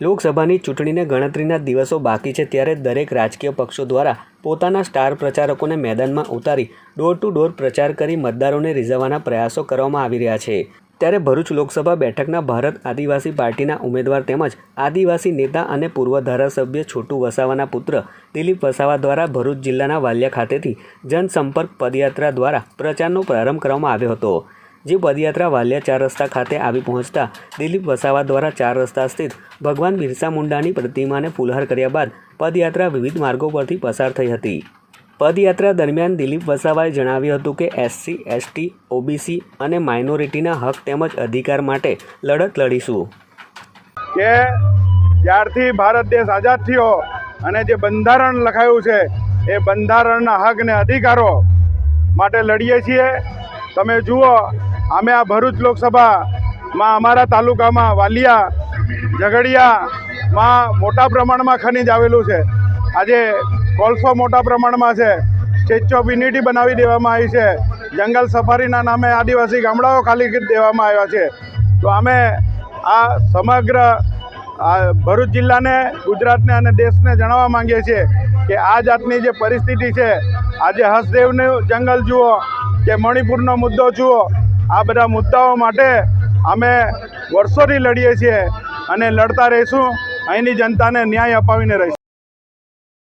લોકસભાની ચૂંટણીને ગણતરીના દિવસો બાકી છે ત્યારે દરેક રાજકીય પક્ષો દ્વારા પોતાના સ્ટાર પ્રચારકોને મેદાનમાં ઉતારી ડોર ટુ ડોર પ્રચાર કરી મતદારોને રીઝવવાના પ્રયાસો કરવામાં આવી રહ્યા છે. ત્યારે ભરૂચ લોકસભા બેઠકના ભારત આદિવાસી પાર્ટીના ઉમેદવાર તેમજ આદિવાસી નેતા અને પૂર્વ ધારાસભ્ય છોટુ વસાવાના પુત્ર દિલીપ વસાવા દ્વારા ભરૂચ જિલ્લાના વાલિયા ખાતેથી જનસંપર્ક પદયાત્રા દ્વારા પ્રચારનો પ્રારંભ કરવામાં આવ્યો હતો. જે પદયાત્રા વાલિયા ચાર રસ્તા ખાતે આવી પહોંચતા દિલીપ વસાવા દ્વારા ચાર રસ્તા સ્થિત ભગવાન બિરસા મુંડાની પ્રતિમાને ફૂલહાર કર્યા બાદ પદયાત્રા વિવિધ માર્ગો પરથી પસાર થઈ હતી. પદયાત્રા દરમિયાન દિલીપ વસાવાએ જણાવ્યું હતું કે એસસી, એસટી, ઓબીસી અને માઇનોરિટીના હક તેમજ અધિકાર માટે લડત લડીશું. કે જ્યારથી ભારત દેશ આઝાદ થયો અને જે બંધારણ લખાયું છે એ બંધારણના હક ને અધિકારો માટે લડીએ છીએ. તમે જુઓ અમે આ ભરૂચ લોકસભામાં અમારા તાલુકામાં વાલિયા ઝઘડિયામાં મોટા પ્રમાણમાં ખનિજ આવેલું છે. આજે કોલસો મોટા પ્રમાણમાં છે. સ્ટેચ્યુ ઓફ યુનિટી બનાવી દેવામાં આવી છે. જંગલ સફારીના નામે આદિવાસી ગામડાઓ ખાલી દેવામાં આવ્યા છે. તો અમે આ સમગ્ર ભરૂચ જિલ્લાને, ગુજરાતને અને દેશને જણાવવા માંગીએ છીએ કે આ જાતની જે પરિસ્થિતિ છે, આજે હસદેવનું જંગલ જુઓ કે મણિપુરનો મુદ્દો જુઓ આ બધા મુદ્દાઓ માટે અમે વર્ષોથી લડીએ છીએ અને લડતા રહીશું. અહીંની જનતાને ન્યાય અપાવીને રહીશું.